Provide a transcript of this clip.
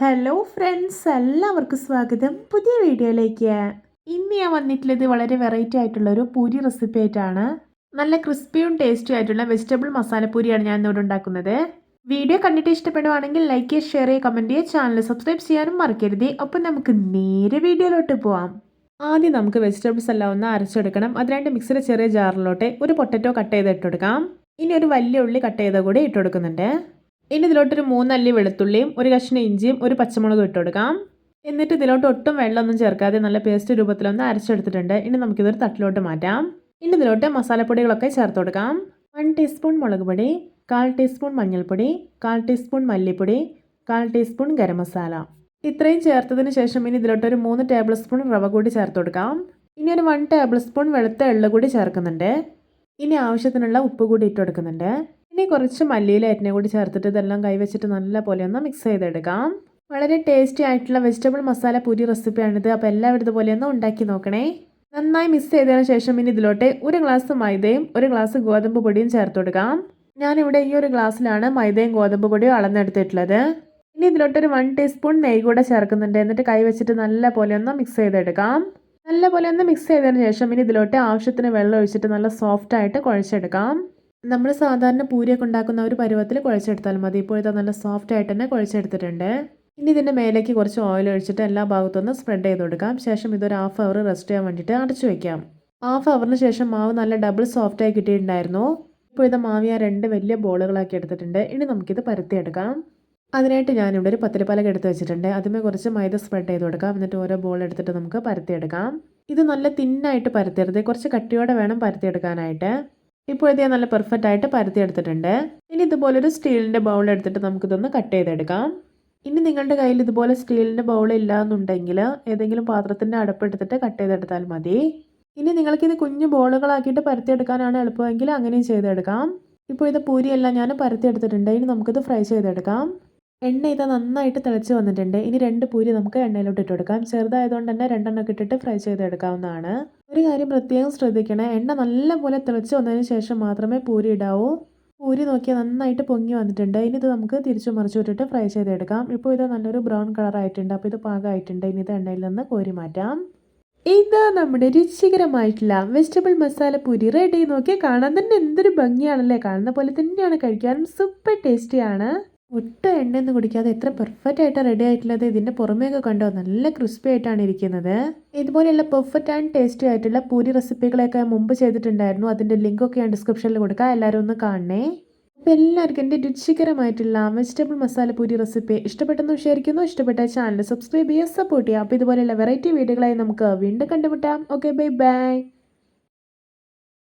Hello friends എല്ലാവർക്കും സ്വാഗതം. പുതിയ വീഡിയോയിലേക്ക്. ഇന്ന് ഞാൻ വന്നിട്ടുള്ളത് വളരെ വെറൈറ്റി ആയിട്ടുള്ള ഒരു പൂരി റെസിപ്പി ആയിട്ടാണ്. നല്ല ക്രിസ്പിയും ടേസ്റ്റിയും ആയിട്ടുള്ള വെജിറ്റബിൾ മസാല മസാലപ്പൂരിയാണ് ഞാൻ ഇന്നിവിടെ ഉണ്ടാക്കുന്നത്. വീഡിയോ കണ്ടിട്ട് ഇഷ്ടപ്പെടുവാണെങ്കിൽ ലൈക്ക് ചെയ്യുക ഷെയർ ചെയ്യുക കമന്റ് ചെയ്യുക ചാനൽ സബ്സ്ക്രൈബ് ചെയ്യാനും മറക്കരുത്. അപ്പം നമുക്ക് നേരെ വീഡിയോയിലോട്ട് പോവാം. ആദ്യം നമുക്ക് വെജിറ്റബിൾസ് എല്ലാം ഒന്ന് അരച്ചെടുക്കണം. അതിനായിട്ട് മിക്സിയുടെ ചെറിയ ജാറിലോട്ട് ഒരു പൊട്ടറ്റോ കട്ട് ചെയ്ത് ഇട്ടെടുക്കാം ഇനി ഒരു വലിയ ഉള്ളി കട്ട് ചെയ്ത കൂടി ഇട്ട് കൊടുക്കുന്നുണ്ട്. ഇനി ഇതിലോട്ടൊരു മൂന്നല്ലി വെളുത്തുള്ളിയും ഒരു കഷ്ണം ഇഞ്ചിയും ഒരു പച്ചമുളകും ഇട്ട് കൊടുക്കാം. എന്നിട്ട് ഇതിലോട്ട് ഒട്ടും വെള്ളമൊന്നും ചേർക്കാതെ നല്ല പേസ്റ്റ് രൂപത്തിലൊന്ന് അരച്ചെടുത്തിട്ടുണ്ട്. ഇനി നമുക്കിതൊരു തട്ടിലോട്ട് മാറ്റാം. ഇനി ഇതിലോട്ട് മസാലപ്പൊടികളൊക്കെ ചേർത്ത് കൊടുക്കാം. വൺ ടീസ്പൂൺ മുളക് പൊടി കാൽ ടീസ്പൂൺ മഞ്ഞൾപ്പൊടി കാൽ ടീസ്പൂൺ മല്ലിപ്പൊടി കാൽ ടീസ്പൂൺ ഗരം മസാല. ഇത്രയും ചേർത്തതിന് ശേഷം ഇനി ഇതിലോട്ട് ഒരു മൂന്ന് ടേബിൾ സ്പൂൺ റവ കൂടി ചേർത്ത് കൊടുക്കാം. ഇനി ഒരു വൺ ടേബിൾ സ്പൂൺ വെളുത്ത എള്ള് കൂടി ചേർക്കുന്നുണ്ട്. ഇനി ആവശ്യത്തിനുള്ള ഉപ്പ് കൂടി ഇട്ട് കൊടുക്കുന്നുണ്ട്. ഇനി കുറച്ച് മല്ലിയില എറ്റിനെ കൂടി ചേർത്തിട്ട് ഇതെല്ലാം കൈവച്ചിട്ട് നല്ല പോലെ ഒന്ന് മിക്സ് ചെയ്തെടുക്കാം. വളരെ ടേസ്റ്റി ആയിട്ടുള്ള വെജിറ്റബിൾ മസാല പൂരി റെസിപ്പിയാണിത് അപ്പോൾ എല്ലാവരും ഇതുപോലെ ഒന്ന് ഉണ്ടാക്കി നോക്കണേ. നന്നായി മിക്സ് ചെയ്തതിന് ശേഷം ഇനി ഇതിലോട്ട് ഒരു ഗ്ലാസ് മൈദയും ഒരു ഗ്ലാസ് ഗോതമ്പ് പൊടിയും ചേർത്ത് കൊടുക്കാം. ഞാനിവിടെ ഈ ഒരു ഗ്ലാസ്സിലാണ് മൈദയും ഗോതമ്പ് പൊടിയും അളന്നെടുത്തിട്ടുള്ളത്. ഇനി ഇതിലോട്ട് ഒരു വൺ ടീസ്പൂൺ നെയ്യ് കൂടെ ചേർക്കുന്നുണ്ട്. എന്നിട്ട് കൈ വെച്ചിട്ട് നല്ല പോലെ ഒന്ന് മിക്സ് ചെയ്തെടുക്കാം. നല്ല പോലെ ഒന്ന് മിക്സ് ചെയ്തതിന് ശേഷം ഇനി ഇതിലോട്ട് ആവശ്യത്തിന് വെള്ളം ഒഴിച്ചിട്ട് നല്ല സോഫ്റ്റായിട്ട് കുഴച്ചെടുക്കാം. നമ്മൾ സാധാരണ പൂരിയൊക്കെ ഉണ്ടാക്കുന്ന ഒരു പരുവത്തിൽ കുഴച്ചെടുത്താൽ മതി. ഇപ്പോൾ നല്ല സോഫ്റ്റ് ആയിട്ട് തന്നെ കുഴച്ചെടുത്തിട്ടുണ്ട്. ഇനി ഇതിന്റെ മേലേക്ക് കുറച്ച് ഓയിൽ ഒഴിച്ചിട്ട് എല്ലാ ഭാഗത്തുനിന്ന് സ്പ്രെഡ് ചെയ്ത് കൊടുക്കാം. ശേഷം ഇതൊരു ഹാഫ് അവർ റെസ്റ്റ് ചെയ്യാൻ വേണ്ടിയിട്ട് അടച്ചു വയ്ക്കാം ഹാഫ് അവറിന് ശേഷം മാവ് നല്ല ഡബിൾ സോഫ്റ്റായി കിട്ടിയിട്ടുണ്ടായിരുന്നു. ഇപ്പോൾ ഇത് മാവ് രണ്ട് വലിയ ബോളുകളാക്കി എടുത്തിട്ടുണ്ട്. ഇനി നമുക്കിത് പരത്തിയെടുക്കാം. അതിനായിട്ട് ഞാനിവിടെ ഒരു പത്തിരിപ്പാലൊക്കെ എടുത്ത് വെച്ചിട്ടുണ്ട്. അതിമേ കുറച്ച് മൈദ സ്പ്രെഡ് ചെയ്ത് കൊടുക്കാം. എന്നിട്ട് ഓരോ ബോൾ എടുത്തിട്ട് നമുക്ക് പരത്തിയെടുക്കാം. ഇത് നല്ല തിന്നായിട്ട് പരത്തിയെടുത്ത് കുറച്ച് കട്ടിയോടെ വേണം പരത്തിയെടുക്കാനായിട്ട്. ഇപ്പോൾ ഇത് നല്ല പെർഫെക്റ്റ് ആയിട്ട് പരത്തി എടുത്തിട്ടുണ്ട്. ഇനി ഇതുപോലൊരു സ്റ്റീലിന്റെ ബൗൾ എടുത്തിട്ട് നമുക്കിതൊന്ന് കട്ട് ചെയ്തെടുക്കാം. ഇനി നിങ്ങളുടെ കയ്യിൽ ഇതുപോലെ സ്റ്റീലിന്റെ ബൗൾ ഇല്ല എന്നുണ്ടെങ്കിൽ ഏതെങ്കിലും പാത്രത്തിന്റെ അടപ്പെടുത്തിട്ട് കട്ട് ചെയ്തെടുത്താൽ മതി. ഇനി നിങ്ങൾക്കിത് കുഞ്ഞു ബോളുകളാക്കിയിട്ട് പരത്തിയെടുക്കാനാണ് എളുപ്പമെങ്കിൽ അങ്ങനെയും ചെയ്തെടുക്കാം. ഇപ്പോൾ ഇത് പൂരിയെല്ലാം ഞാൻ പരത്തിയെടുത്തിട്ടുണ്ട്. ഇനി നമുക്കിത് ഫ്രൈ ചെയ്തെടുക്കാം. എണ്ണ ഇത് നന്നായിട്ട് തിളച്ച് വന്നിട്ടുണ്ട്. ഇനി രണ്ട് പൂരി നമുക്ക് എണ്ണയിലോട്ട് ഇട്ടെടുക്കാം ചെറുതായതുകൊണ്ട് തന്നെ രണ്ടെണ്ണം ഇട്ടിട്ട് ഫ്രൈ ചെയ്തെടുക്കാവുന്നതാണ്. ഒരു കാര്യം പ്രത്യേകം ശ്രദ്ധിക്കണേ. എണ്ണ നല്ലപോലെ തിളച്ച് വന്നതിന് ശേഷം മാത്രമേ പൂരി ഇടാവൂ. പൂരി നോക്കിയാൽ നന്നായിട്ട് പൊങ്ങി വന്നിട്ടുണ്ട്. ഇനി ഇത് നമുക്ക് തിരിച്ചു മറിച്ചു വിട്ടിട്ട് ഫ്രൈ ചെയ്തെടുക്കാം. ഇപ്പോൾ ഇത് നല്ലൊരു ബ്രൗൺ കളർ ആയിട്ടുണ്ട് അപ്പോൾ ഇത് പാകമായിട്ടുണ്ട് ഇനി ഇത് എണ്ണയിൽ നിന്ന് കോരി മാറ്റാം. ഇതാ നമ്മുടെ രുചികരമായിട്ടുള്ള വെജിറ്റബിൾ മസാല പൂരി റെഡി. നോക്കി കാണാൻ തന്നെ എന്തൊരു ഭംഗിയാണല്ലേ? കാണുന്ന പോലെ തന്നെയാണ് കഴിക്കാനും. സൂപ്പർ ടേസ്റ്റിയാണ്. ഒട്ടും എണ്ണയൊന്നും കുടിക്കാതെ എത്ര പെർഫെക്റ്റ് ആയിട്ടാണ് റെഡി ആയിട്ടുള്ളത്. ഇതിന്റെ പുറമേയൊക്കെ കണ്ടോ? നല്ല ക്രിസ്പി ആയിട്ടാണ് ഇരിക്കുന്നത്. ഇതുപോലെയുള്ള പെർഫെക്റ്റ് ആൻഡ് ടേസ്റ്റി ആയിട്ടുള്ള പൂരി റെസിപ്പികളൊക്കെ മുമ്പ് ചെയ്തിട്ടുണ്ടായിരുന്നു. അതിന്റെ ലിങ്കൊക്കെ ഞാൻ ഡിസ്ക്രിപ്ഷനിൽ കൊടുക്കാം. എല്ലാവരും ഒന്ന് കാണണേ. അപ്പോൾ എല്ലാവർക്കും എന്റെ രുചികരമായിട്ടുള്ള വെജിറ്റബിൾ മസാല പൂരി റെസിപ്പി ഇഷ്ടപ്പെട്ടെന്ന് വിചാരിക്കുന്നു. ഇഷ്ടപ്പെട്ട ചാനൽ സബ്സ്ക്രൈബ് ചെയ്യുക സപ്പോർട്ട് ചെയ്യുക. അപ്പോൾ ഇതുപോലെയുള്ള വെറൈറ്റി വീഡിയോകളായി നമുക്ക് വീണ്ടും കണ്ടുമുട്ടാം. Okay bye bye